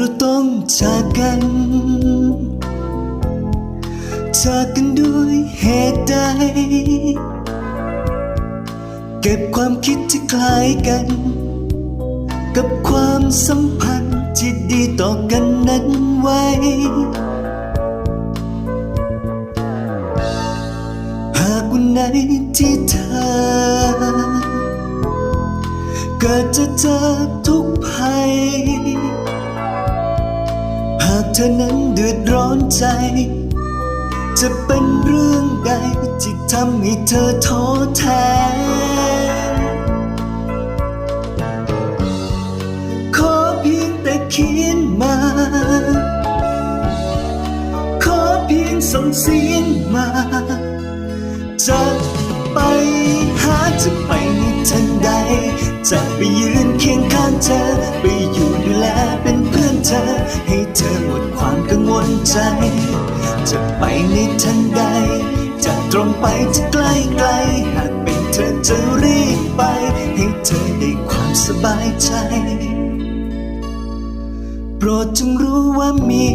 ราต้องจากกัน จากกันด้วยเหตุใด เก็บความคิดที่คล้ายกัน กับความสัมพันธ์ที่ดีต่อกันนั้นไว้ หากวันไหนที่เธอ เกิดจะเจอทุกภัยากเธอนั้นเดือดร้อนใจ จะเป็นเรื่องใดที่ทำให้เธอท้อแท้ ขอเพียงแต่เขียนมา ขอเพียงส่งเสียงมา จะไปหาจะไปในทันใด จะไปยืนเคียงข้างเธอไป เธอหมดความกังวลใจ จะไปในทันใด จะตรงไปจะใกล้ไกล หากเป็นเธอจะรีบไป ให้เธอได้ความสบายใจ โปรดจงรู้ว่ามี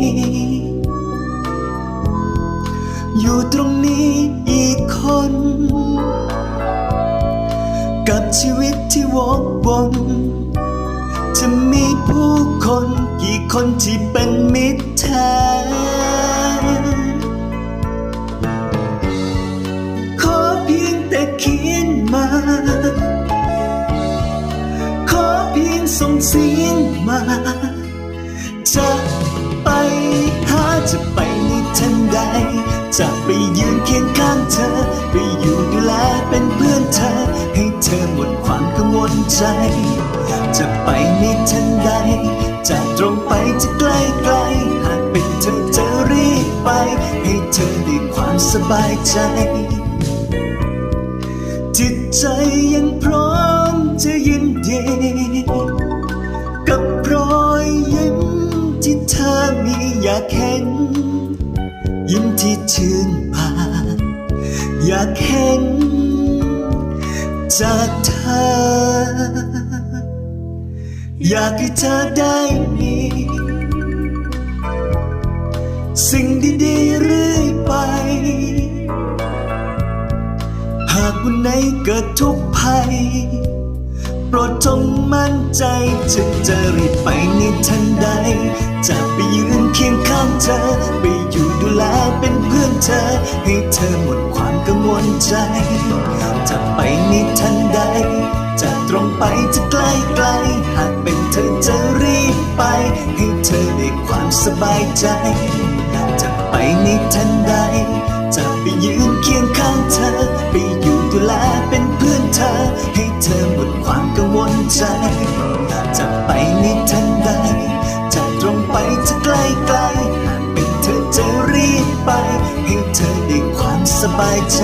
อยู่ตรงนี้อีกคน กับชีวิตที่วกวน จะมีผู้คนกี่คนที่เป็นมิตรแท้ขอเพียงแต่เขียนมา ขอเพียงส่งเสียงมา จะไปหาจะไปในทันใด จะไปยืนเคียงข้างเธอ ไปอยู่ดูแล จจะไปในทันใด จะตรงไปจะใกล้ไกล หากเป็นเธอจะรีบไป ให้เธอได้ความสบายใจ จิตใจยังพร้อมจะยินดี กับรอยยิ้มที่เธอมีอยากเห็นยิ้มที่ชื่นบานอยากเห็น จากเธอ อยากให้เธอได้มี สิ่งดีๆเรื่อยไป หากวันไหนเกิดทุกข์ภัย โปรดจงมั่นใจจะจะรีบไปในทันใด จะไปยืนเคียงข้างเธอ ไปอยู่ดูแลเป็นเพื่อนเธอ ให้เธอหมดความกังวลใจ จะไปใน จะใกล้ไกล หากเป็นเธอจะรีบไป ให้เธอได้ความสบายใจ จะไปในทันใด จะไปยืนเคียงข้างเธอ ไปอยู่ดูแลเป็นเพื่อนเธอ ให้เธอหมดความกังวลใจ จะไปในทันใด จะตรงไปจะใกล้ไกล หากเป็นเธอจะรีบไป ให้เธอได้ความสบายใจ